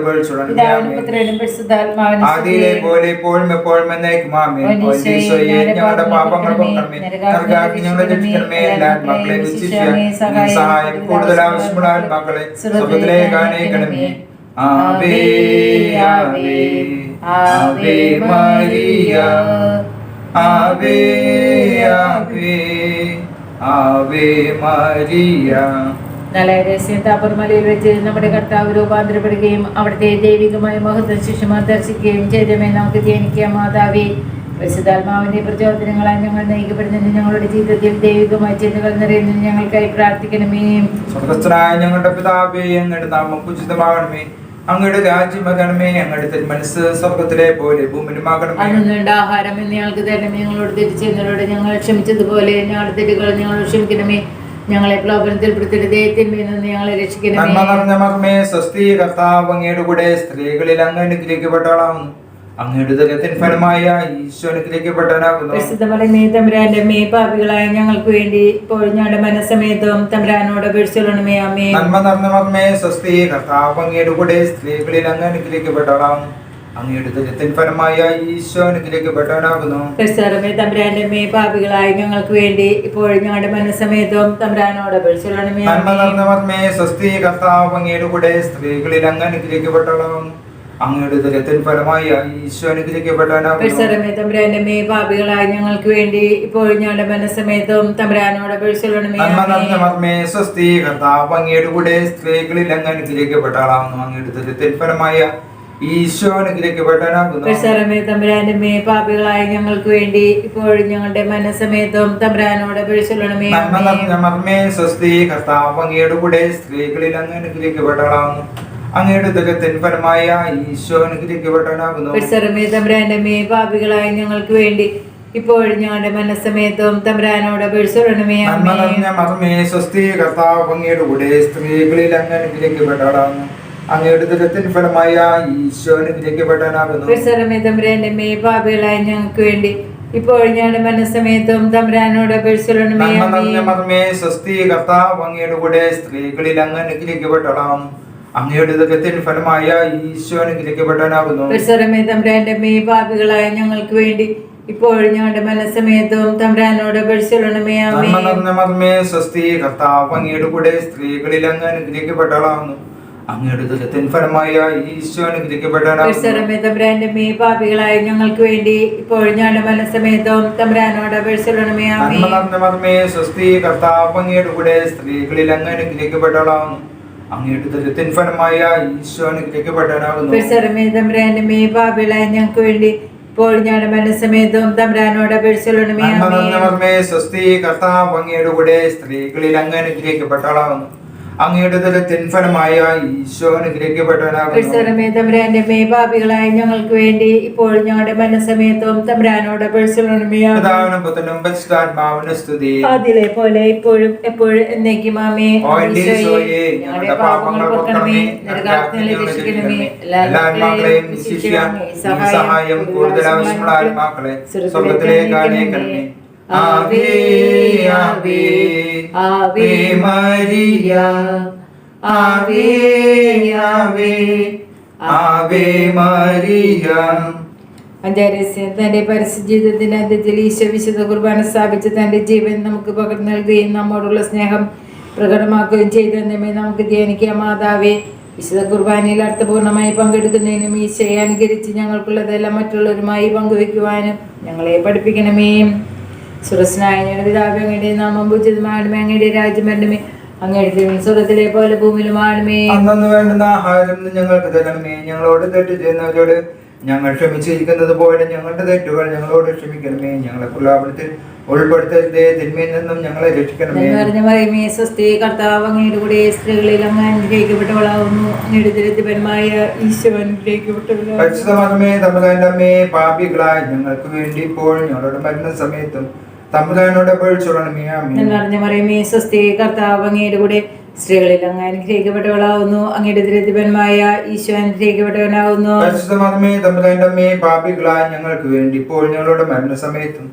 ആദിയിലെ പോലെ എപ്പോഴും ഈശോയെ ഞങ്ങളുടെ പാപങ്ങൾ പൊക്കണമേ നരകാഗ്നി ഞങ്ങളെ രക്ഷിക്കണമേ എല്ലാ മക്കളെ വിശിഷ്യ സഹായം കൂടുതൽ ആവശ്യമുള്ള മക്കളെ ആവേ ആവേ ആവേ മരിയ ആവേ ആവേ ആവേ മരിയ. താപർമലയിൽ വെച്ച് നമ്മുടെ കർത്താവ് രൂപാന്തരപ്പെടുകയും അവിടുത്തെ ദൈവികമായ മഹത്വം ശിശുമാർ ദർശിക്കുകയും ചെയ്തമേ നമുക്ക് ധ്യാനിക്കാം മാതാവേ. പരിശുദ്ധാത്മാവിന്റെ പ്രചോദനങ്ങളായി ഞങ്ങൾ നയിക്കപ്പെടുന്നതിന് ഞങ്ങളുടെ ജീവിതത്തിൽ ദൈവികമായ ചിന്തകൾ നിറയുന്നതിന് ഞങ്ങൾക്കായി പ്രാർത്ഥിക്കണമേ. ഞങ്ങളുടെ പിതാവേ ഞങ്ങളുടെ നാമം പൂജിതമാകണമേ അങ്ങയുടെ രാജ്യം വരണമേ അങ്ങയുടെ തിരുമനസ് സ്വർഗത്തിലെ പോലെ ഭൂമിയിലുമാകണമേ നീണ്ട ആഹാരം എന്ന് ഞങ്ങൾക്ക് തരണമേ ഞങ്ങളോട് തിരിച്ചെന്നവരോട് ഞങ്ങൾ ക്ഷമിച്ചതുപോലെ ഞങ്ങളുടെ തെറ്റുകൾ ഞങ്ങളോട് ക്ഷമിക്കണമേ. ഞങ്ങളെ പ്രലോഭനത്തിൽ പെടുത്തരുതേ ഞങ്ങളെ നന്മ രക്ഷിക്കണമേ നിറഞ്ഞ മർമ്മേ സ്വസ്തി കർത്താവ് അങ്ങയുടെ കൂടെ സ്ത്രീകളിൽ അങ്ങ് അനുഗ്രഹിക്കപ്പെട്ടവളാവുന്നു. അങ്ങയുടെ ദുരിതത്തിൻ ഫലമായ ഈശോ അനുഗ്രഹിക്കപ്പെട്ടവനാകുന്നു പരിശുദ്ധമലമേ തമ്പുരാന്റെ മേ പാപികളായ ഞങ്ങൾക്ക് വേണ്ടി ഇപ്പോൾ ഞങ്ങളുടെ മനസ്സമേതവും തമ്പുരാനോട് അപേക്ഷിച്ചോളണമേ അമ്മേ നന്മ സ്വസ്തി കർത്താവ് അങ്ങയുടെ കൂടെ സ്ത്രീകളിൽ അങ്ങ് അനുഗ്രഹിക്കപ്പെട്ടവളാം അങ്ങയുടെ ദുരിതത്തിൻ ഫലമായ ഈശോ അനുഗ്രഹിക്കപ്പെട്ടവനാകുന്നു. പരിശുദ്ധമേ തമ്പുരാന്റെ മേ പാപികളായ ഞങ്ങൾക്ക് വേണ്ടി ഇപ്പോൾ ഞങ്ങളുടെ മനസ്സമേതവും തമ്പുരാനോട് അപേക്ഷിച്ചോളണമേ നന്മ നിറഞ്ഞ സ്വസ്തി കർത്താവ് അങ്ങയുടെ കൂടെ സ്ത്രീകളിൽ അങ്ങ് അങ്ങയുടെ ദുരിതത്തിൻ ഫലമായി ഈശോ അനുഗ്രഹിക്കപ്പെട്ടവനാകുന്നു പാപികളായ ഞങ്ങൾക്ക് വേണ്ടി ഇപ്പോൾ ഞങ്ങളുടെ മനസ്സമേതം തമ്പുരാനോട് അമ്മേ സ്വസ്തി കർത്താവ് അങ്ങയുടെ കൂടെ സ്ത്രീകളിൽ അങ്ങ് അനുഗ്രഹിക്കപ്പെട്ടവളാകുന്നു അങ്ങയുടെ ദുരിതത്തിൻ ഫലമായ ഈശോ അനുഗ്രഹിക്കപ്പെട്ടവനാകുന്നു പാപികളായ ഞങ്ങൾക്ക് വേണ്ടി ഇപ്പോൾ ഞങ്ങളുടെ മനസ്സമേതം തമ്പുരാനോട് അമ്മേ സ്വസ്തി കർത്താവ് അങ്ങയുടെ കൂടെ സ്ത്രീകളിൽ അങ്ങ് അനുഗ്രഹിക്കപ്പെട്ടവളാകുന്നു അങ്ങയുടെ ദുരിതത്തിൻ ഫലമായ ഈശോ അനുഗ്രഹിക്കപ്പെട്ടവനാകുന്നു പരിസരമേ തമ്പുരാന്റെ മേ പാപികളായ ഞങ്ങൾക്ക് വേണ്ടി. ഇപ്പോഴും ഞങ്ങളുടെ മനസ്സമേതവും തമ്പുരാനോട് അമ്മേ മർമ്മേ സ്വസ്തി കർത്താവ് അങ്ങയുടെ കൂടെ സ്ത്രീകളിൽ അങ്ങ് അനുഗ്രഹിക്കപ്പെട്ടവളാകുന്നു അങ്ങയുടെ ദുരിതത്തിൻ ഫലമായ ഈശോ അനുഗ്രഹിക്കപ്പെട്ടവനാകുന്നു. പരിസരമേ തമ്പുരാന്റെ മേ പാപികളായ ഞങ്ങൾക്ക് വേണ്ടി. ഇപ്പോഴും ഞങ്ങളുടെ മനസ്സമേതവും തമ്പുരാനോട് മർമ്മേ സ്വസ്തി കർത്താവ് അങ്ങയുടെ കൂടെ സ്ത്രീകളിൽ അങ്ങ് അനുഗ്രഹിക്കപ്പെട്ടവളാകുന്നു അങ്ങയുടെ ദുരിതത്തിൻ ഫലമായ ഈശോ അനുഗ്രഹിക്കപ്പെട്ടവനാകുന്നു. പരിസരമേ തമ്പുരാന്റെ മേ പാപികളായ ഞങ്ങൾക്ക് വേണ്ടി. ഇപ്പോഴും ഞങ്ങളുടെ മനസ്സമേതവും തമ്പുരാനോട് നന്മ സ്വസ്തി കർത്താവ് അങ്ങയുടെ കൂടെ സ്ത്രീകളിൽ അങ്ങ് അനുഗ്രഹിക്കപ്പെട്ടവളാകുന്നു. അങ്ങയുടെ ദുരിതത്തിൻ ഫലമായ ഈശോ അനുഗ്രഹിക്കപ്പെട്ടവനാകുന്നു. പരിസരമേ തമ്പുരാന്റെ മേ പാപികളായ ഞങ്ങൾക്ക് വേണ്ടി. ഇപ്പോഴും ഞങ്ങളുടെ മനസ്സമേതവും തമ്പുരാനോട് നന്മ സ്വസ്തി കർത്താവ് അങ്ങയുടെ കൂടെ സ്ത്രീകളിൽ അങ്ങ് അനുഗ്രഹിക്കപ്പെട്ടവളാകുന്നു. അങ്ങയുടെ ഫലമായ ഈശോ അനുഗ്രഹിക്കപ്പെട്ടവനാകുന്നു പാപികളായ ഞങ്ങൾക്ക് വേണ്ടി ഇപ്പോൾ ഞങ്ങളുടെ മനസ്സമേതവും തമ്പുരാനോട് അപേക്ഷിച്ചോളണമേ നന്മ അമ്മേ നിറഞ്ഞ മർമ്മേ സ്വസ്തി കർത്താവ് അങ്ങയുടെ കൂടെ സ്ത്രീകളിൽ അങ്ങ് അനുഗ്രഹിക്കപ്പെട്ടവളാകുന്നു അങ്ങയുടെ ദുരിതത്തിൻ ഫലമായ ഈശോ അനുഗ്രഹിക്കപ്പെട്ടവനാകുന്നു പരിസരമേ തമ്പുരാന്റെ മേ പാപികളായ ഞങ്ങൾക്ക് വേണ്ടി ഇപ്പോൾ ഞങ്ങളുടെ മനസ്സമേത്വം തമ്പുരാനോട് സ്തുതി. അതിലെ പോലെ ഇപ്പോഴും എപ്പോഴും എന്നേക്കും ആമേ ഈശോയെ, ഞങ്ങളുടെ പാപങ്ങൾ പൊറുക്കണമേ, നരകാഗ്നിയിൽ രക്ഷിക്കണമേ. എല്ലാ ആത്മാക്കളെയും സഹായം കൂടുതൽ ആവശ്യമുള്ള ആത്മാക്കളെ സ്വർഗത്തിലേക്ക് അനേക്കണമേ ആവേ Ave, Ave Maria. Ave, Ave, Ave Maria. അഞ്ചാരസ്യം തന്റെ പരസ്യ ജീവിതത്തിന് അന്ത്യത്തിൽ ഈശോ വിശുദ്ധ കുർബാന സ്ഥാപിച്ച് തന്റെ ജീവൻ നമുക്ക് പകർന്നു നൽകുകയും നമ്മോടുള്ള സ്നേഹം പ്രകടമാക്കുകയും ചെയ്തെന്നമേ നമുക്ക് ധ്യാനിക്കാം മാതാവേ വിശുദ്ധ കുർബാനയിൽ അർത്ഥപൂർണമായി പങ്കെടുക്കുന്നതിനും ഈശോയെ അനുകരിച്ച് ഞങ്ങൾക്കുള്ളതെല്ലാം മറ്റുള്ളവരുമായി പങ്കുവെക്കുവാനും ഞങ്ങളെ പഠിപ്പിക്കണമേ സുരസ്നായ ഞങ്ങളുടെ പിതാവേ അങ്ങയുടെ നാമം പൂജിതമാണമേ അങ്ങയുടെ രാജ്യം വരണമേ. അങ്ങയുടെ സ്വർഗത്തിലെ പോലെ അന്നു വേണ്ടുന്ന ആഹാരം ഞങ്ങൾക്ക് തരണമേ. ഞങ്ങളോട് തെറ്റ് ചെയ്യുന്നവരോട് ഞങ്ങൾ ക്ഷമിച്ചിരിക്കുന്നത് പോലെ ഞങ്ങളുടെ തെറ്റുകൾ ഞങ്ങളോട് ക്ഷമിക്കണമേ. ഞങ്ങളെ പ്രലാപനത്തിൽ ഉൾപ്പെടുത്തരുതേ തിന്മയിൽ നിന്നും ഞങ്ങളെ രക്ഷിക്കണമേ. സ്വസ്തി കർത്താവ് അങ്ങയുടെ കൂടെ സ്ത്രീകളിൽ അങ്ങ് അനുഗ്രഹിക്കപ്പെട്ടവളാവുന്നു. അങ്ങയുടെ ദരിദ്രപരമായ ഈശോ അനുഗ്രഹിക്കപ്പെട്ടവളാവുന്നു. പരിശുദ്ധമേ തമ്പുരാന്റെ അമ്മേ പാപികളായ ഞങ്ങൾക്ക് വേണ്ടി ഇപ്പോൾ ഞങ്ങളുടെ മരണ സമയത്തും തമ്പുരാനോട് പേഴ്ചോളണമേ അമ്മേ നിറഞ്ഞ പറയുമേ സ്വസ്തി കർത്താവ് അങ്ങയുടെ കൂടെ സ്ത്രീകളിൽ അങ്ങ് അനുഗ്രഹിക്കപ്പെട്ടവളാവുന്നു. അങ്ങയുടെ ദരിദ്രപരമായ ഈശോ അനുഗ്രഹിക്കപ്പെട്ടവനാവുന്നു. തമ്പുരാന്റെ പാപികളായ ഞങ്ങൾക്ക് വേണ്ടി. ഇപ്പോൾ ഞങ്ങളുടെ മരണസമയത്തും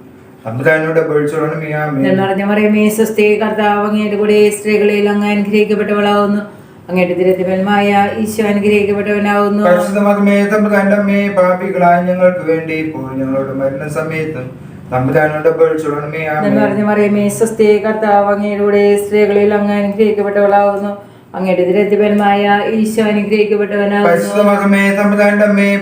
സമയത്തും പേഴ്ചോളണമേ അമ്മേ നിറഞ്ഞ പറയുമേ സ്വസ്തി കർത്താവ് അങ്ങയുടെ കൂടെ സ്ത്രീകളിൽ അങ്ങ് അനുഗ്രഹിക്കപ്പെട്ടവളാവുന്നു. അങ്ങയുടെ ദരിദ്രപരമായ ഈശോ അനുഗ്രഹിക്കപ്പെട്ടവനാവുന്നു. പരിശുദ്ധമേ തമ്പുരാന്റെ അമ്മേ പാപികളായ ഞങ്ങൾക്ക് വേണ്ടി. ഇപ്പോൾ ഞങ്ങളുടെ മരണസമയത്തും നിറഞ്ഞ പറയുമേ സ്വസ്തി കർത്താവ് അങ്ങയുടെ സ്ത്രീകളിൽ അങ്ങ് അനുഗ്രഹിക്കപ്പെട്ടവളാവുന്നു. അങ്ങയുടെ ഈശോ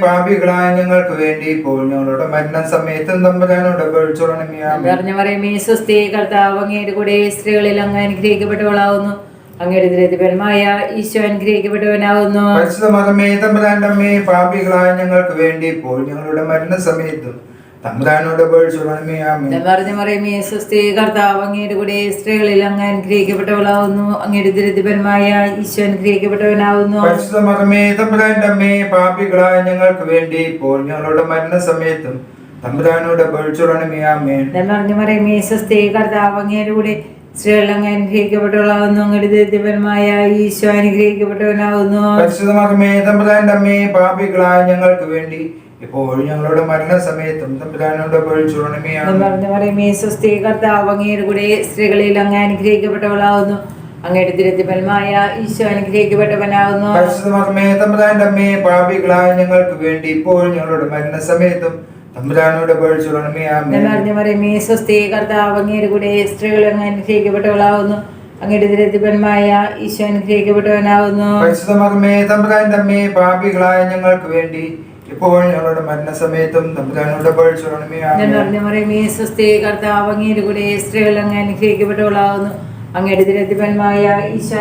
പാപികളായ ഞങ്ങൾക്ക് വേണ്ടി ഇപ്പോൾ ഞങ്ങളുടെ മരണസമയത്തും തമ്പുരാനോട് പേഴ്ചോളണമേ അമ്മേ നിറഞ്ഞ പറയുമേ സ്വസ്തി കർത്താവ് അങ്ങയുടെ കൂടെ സ്ത്രീകളിൽ അങ്ങ് അനുഗ്രഹിക്കപ്പെട്ടവളാവുന്നു. അങ്ങയുടെ ഈശോ പാപികളായ ഞങ്ങൾക്ക് വേണ്ടി ഇപ്പോൾ ഞങ്ങളുടെ മരണസമയത്തും തമ്പുരാനോട് പേഴ്ചോളണമേ ആമേ നിറഞ്ഞ പറയുമേ സ്വസ്തി കർത്താവ് അങ്ങയുടെ കൂടെ സ്ത്രീകളിൽ അങ്ങ് അനുഗ്രഹിക്കപ്പെട്ടവളാവുന്നു അങ്ങയുടെ ദരിദ്രപരമായ ഈശോ അനുഗ്രഹിക്കപ്പെട്ടവനാവുന്നു. പരിശുദ്ധമേ തമ്പുരാന്റെ അമ്മേ പാപികളായ ഞങ്ങൾക്ക് വേണ്ടി ഇപ്പോൾ ഞങ്ങളുടെ മരണസമയത്തും തമ്പുരാനോട് പേഴ്ചോളണമേ ആമേ നിറഞ്ഞ പറയുമേ സ്വസ്തി കർത്താവ് അങ്ങയുടെ കൂടെ സ്ത്രീകളിൽ അങ്ങ് അനുഗ്രഹിക്കപ്പെട്ടവളാവുന്നു അങ്ങയുടെ ദരിദ്രപരമായ ഈശോ അനുഗ്രഹിക്കപ്പെട്ടവനാവുന്നു. പരിശുദ്ധമേ തമ്പുരാന്റെ അമ്മേ പാപികളായ ഞങ്ങൾക്ക് വേണ്ടി ഇപ്പോഴും ഞങ്ങളുടെ മരണസമയത്തും തമ്പുരാനോട് സ്വസ്തി കർത്താവ് അങ്ങയുടെ കൂടെ സ്ത്രീകളിൽ അങ്ങ് അനുഗ്രഹിക്കപ്പെട്ടവളാവുന്നു. അങ്ങയുടെ തിരുത്തിഫലമായ ഈശോ അനുഗ്രഹിക്കപ്പെട്ടവനാവുന്നു. പരിശുദ്ധമേ തമ്പുരാന്റെ അമ്മേ പാപികളായ ഞങ്ങൾക്ക് വേണ്ടി ഇപ്പോഴും ഞങ്ങളുടെ മരണസമയത്തും തമ്പുരാനോട് ആമേൻ നിറഞ്ഞ പറയുമേ സ്വസ്തി കർത്താവ് അങ്ങയുടെ കൂടെ സ്ത്രീകൾ അങ്ങ് അനുഗ്രഹിക്കപ്പെട്ടവളാവുന്നു. അങ്ങയുടെ തിരുത്തിഫലമായ ഈശോ അനുഗ്രഹിക്കപ്പെട്ടവനാവുന്നു. പരിശുദ്ധമേ തമ്പുരാന്റെ അമ്മേ പാപികളായ ഞങ്ങൾക്ക് വേണ്ടി ഇപ്പോഴും ഞങ്ങളുടെ മരണസമയത്തും തമ്പുരാനോട് പൊഴിച്ചുണമേ ആമേൻ. നിറഞ്ഞ പറയുമേ സ്വസ്തി കർത്താവ് അങ്ങയുടെ കൂടെ സ്ത്രീകൾ അങ്ങ് അനുഗ്രഹിക്കപ്പെട്ടവളാകുന്നു. അങ്ങയുടെ ഈശോ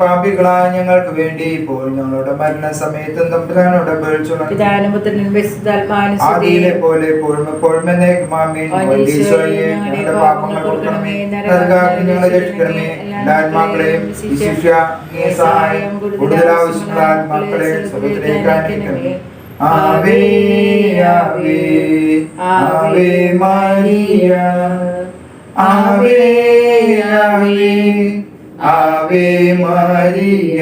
പാപികളായ ഞങ്ങൾക്ക് വേണ്ടി ഇപ്പോൾ ഞങ്ങളുടെ മരണസമയത്തും തമ്പുരാനോട് പൊഴിച്ചുണമേ പോലെ പാപങ്ങൾ കൊടുക്കണമേ. ഞങ്ങളെ രക്ഷിക്കണമേ. എല്ലാ ആത്മാക്കളെയും വിശിഷ്യ നീ സഹായം കൂടുതൽ ആവശ്യമുള്ള ആത്മാക്കളെ സ്വർഗത്തിലേക്ക് അയക്കണമേ ആവേ ആവേ ആവേ മരിയ. ആവേ ആവേ ആവേ മരിയ.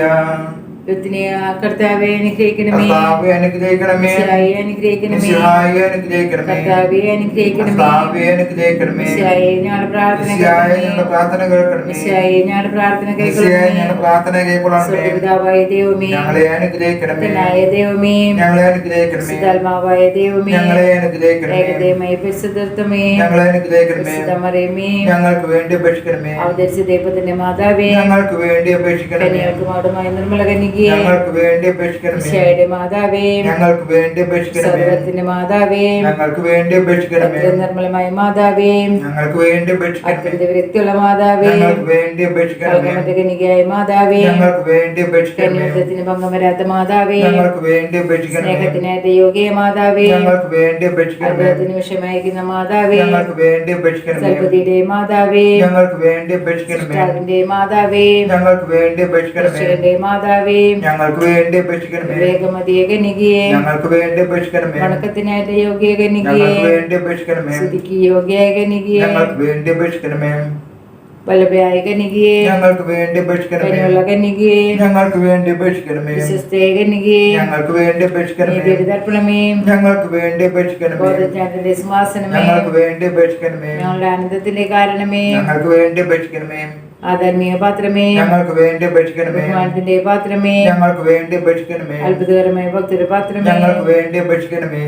ലുത്തിനിയ കർത്താവെ അനുഗ്രഹിക്കണമേ. കർത്താവേ അനുഗ്രഹിക്കണമേ. മിശിഹായെ അനുഗ്രഹിക്കണമേ. മിശിഹായെ അനുഗ്രഹിക്കണമേ. കർത്താവെ അനുഗ്രഹിക്കണമേ. കർത്താവേ അനുഗ്രഹിക്കണമേ. മിശിഹായെ ഞങ്ങളുടെ പ്രാർത്ഥന കേൾക്കണമേ. ഞങ്ങളുടെ പ്രാർത്ഥന കേൾക്കണമേ. മിശിഹായെ ഞങ്ങളുടെ പ്രാർത്ഥന മിശിഹായെ കേൾക്കണമേ ഞങ്ങളുടെ പ്രാർത്ഥന കേൾക്കണമേ. സ്വർഗപിതാവായ ദൈവമേ. ഞങ്ങളെ അനുഗ്രഹിക്കണമേ. ദൈവമേ. ഞങ്ങളെ അനുഗ്രഹിക്കണമേ. ദൈവമേ. ഞങ്ങളെ അനുഗ്രഹിക്കണമേ. ഏകദൈവമായ പരിശുദ്ധമേ ഞങ്ങളെ അനുഗ്രഹിക്കണമേ. ഞങ്ങൾക്ക് വേണ്ടി അപേക്ഷിക്കണമേ. അവതരിച്ച ദൈവത്തിന്റെ മാതാവേ. ഞങ്ങൾക്ക് വേണ്ടി അപേക്ഷിക്കണമേ. മാടുമായ നിർമ്മല കന്യകയെ ഞങ്ങൾക്ക് വേണ്ടി അപേക്ഷിക്കണമേ മാതാവേ ഞങ്ങൾക്ക് വേണ്ടി അപേക്ഷിക്കണമേ സർവത്തിന്റെ മാതാവേ ഞങ്ങൾക്ക് വേണ്ടി അപേക്ഷിക്കണമേ നിർമ്മലമായ മാതാവേ ഞങ്ങൾക്ക് വേണ്ടി അപേക്ഷിക്കണമേ അത്യന്ത വിരക്തിയുള്ള മാതാവേ ഞങ്ങൾക്ക് വേണ്ടി അപേക്ഷിക്കണമേ കന്യകയായ മാതാവേ ഞങ്ങൾക്ക് വേണ്ടി അപേക്ഷിക്കണമേ കന്യാത്വത്തിന് ഭംഗം വരാത്ത മാതാവേ ഞങ്ങൾക്ക് വേണ്ടി അപേക്ഷിക്കണമേ സ്നേഹത്തിനായിട്ട് യോഗ്യ മാതാവേ ഞങ്ങൾക്ക് വേണ്ടി അപേക്ഷിക്കണമേ അത്ഭുതത്തിന് വിഷമയക്കുന്ന മാതാവേ ഞങ്ങൾക്ക് വേണ്ടി അപേക്ഷിക്കണമേ സൽപതിയുടെ മാതാവേ ഞങ്ങൾക്ക് വേണ്ടി അപേക്ഷിക്കണമേ മാതാവേ ഞങ്ങൾക്ക് വേണ്ടി അപേക്ഷിക്കണമേ മാതാവേ ഞങ്ങൾക്ക് വേണ്ടി അപേക്ഷിക്കണമേ വേഗമതിയെ കന്യകയെ ഞങ്ങൾക്ക് വേണ്ടി അപേക്ഷിക്കണമേ വണക്കത്തിനായിട്ട് യോഗ്യ ഞങ്ങൾക്ക് വേണ്ടി അപേക്ഷിക്കണമേ സ്തുതിക്ക് യോഗ്യ കന്യകയെ ഞങ്ങൾക്ക് വേണ്ടി അപേക്ഷിക്കണമേ വല്ലഭയായ ഞങ്ങൾക്ക് വേണ്ടി ഞങ്ങൾക്ക് വേണ്ടി അപേക്ഷിക്കണമേ ഞങ്ങൾക്ക് വേണ്ടി അപേക്ഷിക്കണമേ നീതിർപ്പണമേ ഞങ്ങൾക്ക് വേണ്ടി അപേക്ഷിക്കണമേ ബോധജ്ഞാനത്തിന്റെ സിംഹാസനമേ. ഞങ്ങൾക്ക് വേണ്ടി അപേക്ഷിക്കണമേ ഞങ്ങളുടെ ആനന്ദത്തിന്റെ കാരണമേ. ഞങ്ങൾക്ക് വേണ്ടി അപേക്ഷിക്കണമേ പാത്രമേ. ഞങ്ങൾക്ക് വേണ്ടി അപേക്ഷിക്കണമേ ബഹുമാനത്തിന്റെ പാത്രമേ. ഞങ്ങൾക്ക് വേണ്ടി അപേക്ഷിക്കണമേ അത്ഭുതകരമായ ഭക്തരുടെ പാത്രമേ. ഞങ്ങൾക്ക് വേണ്ടി അപേക്ഷിക്കണമേ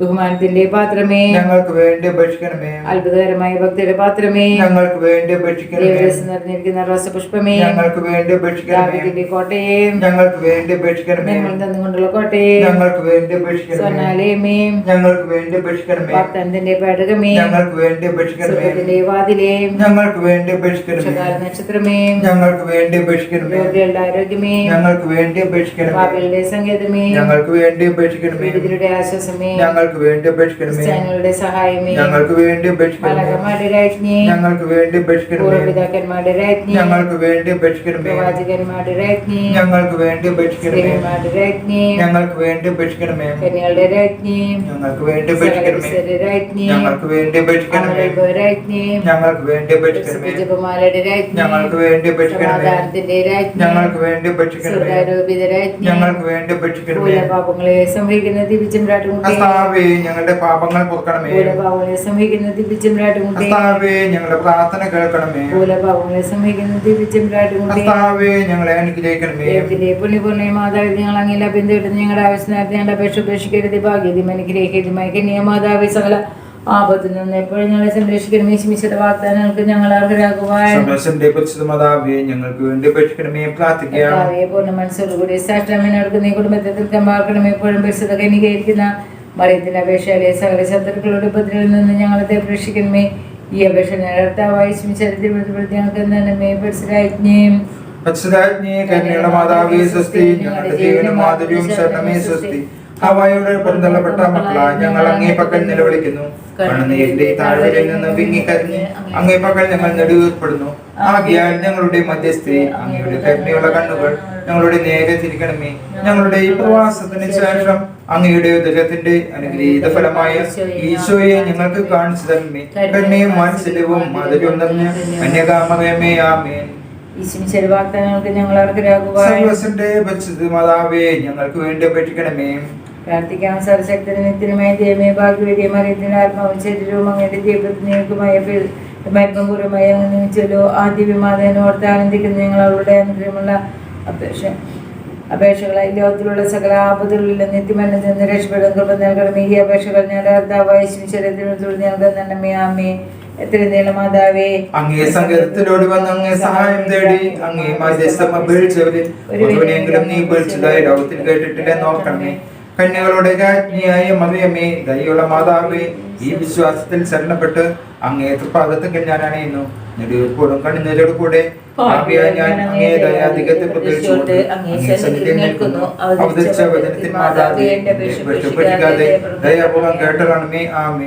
ബഹുമാനത്തിന്റെ പാത്രമേ ഞങ്ങൾക്ക് വേണ്ടി അപേക്ഷിക്കണമേ അത്ഭുതകരമായ ഭക്തിയുടെ പാത്രമേ ഞങ്ങൾക്ക് വേണ്ടി അപേക്ഷിക്കണമേ നിറഞ്ഞിരിക്കുന്ന റോസപുഷ്പമേ ഞങ്ങൾക്ക് വേണ്ടി അപേക്ഷിക്കണമേ കോട്ടയേ ഞങ്ങൾക്ക് വേണ്ടി അപേക്ഷിക്കണമേ ഞങ്ങൾ തന്നുകൊണ്ടുള്ള കോട്ടയെ ഞങ്ങൾക്ക് വേണ്ടി അപേക്ഷിക്കണമേ സ്വർണാലയമേ ഞങ്ങൾക്ക് വേണ്ടി അപേക്ഷിക്കണമേ വാഗ്ദാനത്തിന്റെ പേടകമേ ഞങ്ങൾക്ക് വേണ്ടി അപേക്ഷിക്കണമേ വാതിലേ ഞങ്ങൾക്ക് വേണ്ടി അപേക്ഷിക്കണമേ നക്ഷത്രമേ ഞങ്ങൾക്ക് വേണ്ടി അപേക്ഷിക്കണമേ രോഗികളുടെ ആരോഗ്യമേ ഞങ്ങൾക്ക് വേണ്ടി അപേക്ഷിക്കണമേ പാപികളുടെ സങ്കേതമേ ഞങ്ങൾക്ക് വേണ്ടി അപേക്ഷിക്കണമേ ആശ്വാസമേ ആശ്വാസമേ ഞങ്ങൾക്ക് വേണ്ടി അപേക്ഷിക്കണമേ ക്രിസ്ത്യാനികളുടെ സഹായമേ ഞങ്ങൾക്ക് വേണ്ടി അപേക്ഷിക്കണമേ ഞങ്ങൾക്ക് വേണ്ടി അപേക്ഷിക്കണമേ ഞങ്ങൾക്ക് വേണ്ടി അപേക്ഷിക്കണമേ ഞങ്ങൾക്ക് വേണ്ടി അപേക്ഷിക്കണമേ ഞങ്ങൾക്ക് വേണ്ടി അപേക്ഷിക്കണമേ ഞങ്ങൾക്ക് വേണ്ടി അപേക്ഷിക്കണമേ ഞങ്ങൾക്ക് വേണ്ടി അപേക്ഷിക്കണമേ ഞങ്ങൾക്ക് വേണ്ടി അപേക്ഷിക്കണമേ ഞങ്ങൾക്ക് വേണ്ടി അപേക്ഷിക്കണമേ ഞങ്ങൾക്ക് വേണ്ടി അപേക്ഷിക്കണമേ ഞങ്ങൾക്ക് വേണ്ടി അപേക്ഷിക്കണമേ പാപങ്ങളെ സംഭവിക്കുന്ന ദിവ്യചമ്രാട്ടുമുട്ടേ കർത്താവേ ഞങ്ങളുടെ പാപങ്ങൾ പൊറുക്കണമേ. കർത്താവേ ഞങ്ങളുടെ പ്രാർത്ഥന കേൾക്കണമേ. കർത്താവേ ഞങ്ങളെ അനുഗ്രഹിക്കണമേ. ദൈവത്തിന്റെ പുണ്യപൂർണ മാതാവ് ഞങ്ങൾ അങ്ങനെ ബന്ധുവിടുന്ന ഞങ്ങളുടെ ആവശ്യത്തിനകത്ത് ഞങ്ങളുടെ അപേക്ഷ ഉപേക്ഷിക്കരുത് ഭാഗ്യതും അനുഗ്രഹിക്കരുതുമായി കന്യ മാതാവ് സകല ആപത്തിൽ നിന്ന് എപ്പോഴും ഞങ്ങളെ സംരക്ഷിക്കണമേ. ശമിച്ചത വാഗ്ദാനങ്ങൾക്ക് ഞങ്ങൾ അർഹരാകുവാൻ. ഞങ്ങൾക്ക് വേണ്ടി പ്രാർത്ഥിക്കാം പൂർണ മനസ്സോടുകൂടി സാഷ്ടാമിനോട് നീ കുടുംബത്തെ തൃപ്തമാക്കണമേ. എപ്പോഴും പരിശുദ്ധ കനികരിക്കുന്ന മറിയത്തിന്റെ അപേക്ഷയിലെ സകല ശത്രുക്കളുടെ ഉപദ്രവിൽ നിന്ന് ഞങ്ങളെ രക്ഷിക്കണമേ. ഈ അപേക്ഷ കർത്താവായി ശമിച്ചരത്തിൽ ഞങ്ങൾക്ക് തന്നെ പരിസരാജ്ഞയും ഞങ്ങളുടെ മക്കള ഞങ്ങൾ അങ്ങേ പക്കൽ നിലവിളിക്കുന്നു. അങ്ങേ പക്കൽ ഞങ്ങൾ നെടുവേർപ്പെടുന്നു. ആകിയാൽ ഞങ്ങളുടെ മധ്യസ്ഥി അങ്ങയുടെ കരുണയുള്ള കണ്ണുകൾ ഞങ്ങളുടെ നേരെ തിരിക്കണമേ. ഞങ്ങളുടെ ഈ പ്രവാസത്തിന് ശേഷം അങ്ങയുടെ ഉദരത്തിന്റെ അനുഗ്രഹീത ഫലമായ ഈശോയെ ഞങ്ങൾക്ക് കാണിച്ചു തന്നെ കരുണയും വാത്സല്യവും മാധുര്യവും നിറഞ്ഞ അന്യകാമകമേ ആമേൻ. ഞങ്ങൾ പരിശുദ്ധ മാതാവേ ഞങ്ങൾക്ക് വേണ്ടി അപേക്ഷിക്കണമേ. പ്രാർത്ഥിക്കാം. സർശക്തന് നിത്യനുമായ ദൈവമേ ഭാഗ്യവേദ്യം അറിയത്തിന് ആത്മാവും ശരീരവും അങ്ങയുടെ ദൈവത്തിനേക്കുമായ മരുപ്പുറമായ നിയമിച്ചല്ലോ. ആദ്യ വിമാതനോർത്ത് ആനന്ദിക്കുന്ന ഞങ്ങൾ അവരുടെ അനുഗ്രഹമുള്ള അപേക്ഷ അപേക്ഷകളായി ലോകത്തിലുള്ള സകല ആപത്തുകളിൽ നിത്യമരണത്തിൽ നിന്ന് രക്ഷപ്പെടും. കൃപ നൽകണം ഈ അപേക്ഷകൾ ഞാൻ കർത്താവായ ശരീരത്തിനോട് നൽകുന്നമ്മേ ആമേ എത്ര നീള മാതാവേ. അങ്ങേ സങ്കേതത്തിലോട് വന്ന് അങ്ങേ സഹായം തേടി അങ്ങേ മധ്യസ്ഥം അപേക്ഷിച്ചവരിൽ ഒരുവനെങ്കിലും നീ ലോകത്തിൽ കേട്ടിട്ടില്ല നോക്കണമേ കന്യകളുടെ രാജ്ഞിയായ മറിയമ്മേ ദയുള്ള മാതാവേ ഈ വിശ്വാസത്തിൽ ശരണപ്പെട്ട് അങ്ങേ തൃപ്പാദത്തെങ്കിൽ ഞാൻ അണയുന്നു. നെടുവീർപ്പോടും കണ്ണുനീരോട് കൂടെ ഞാൻ അങ്ങേ ദയാധികത്തെ പ്രതീക്ഷിച്ചുകൊണ്ട് അങ്ങേ സന്നിധിയിൽ നിൽക്കുന്നു. അവതരിച്ച വചനത്തിൽ മാതാവേ വിഷമിപ്പിക്കാതെ ദയാപൂർവം ആമേ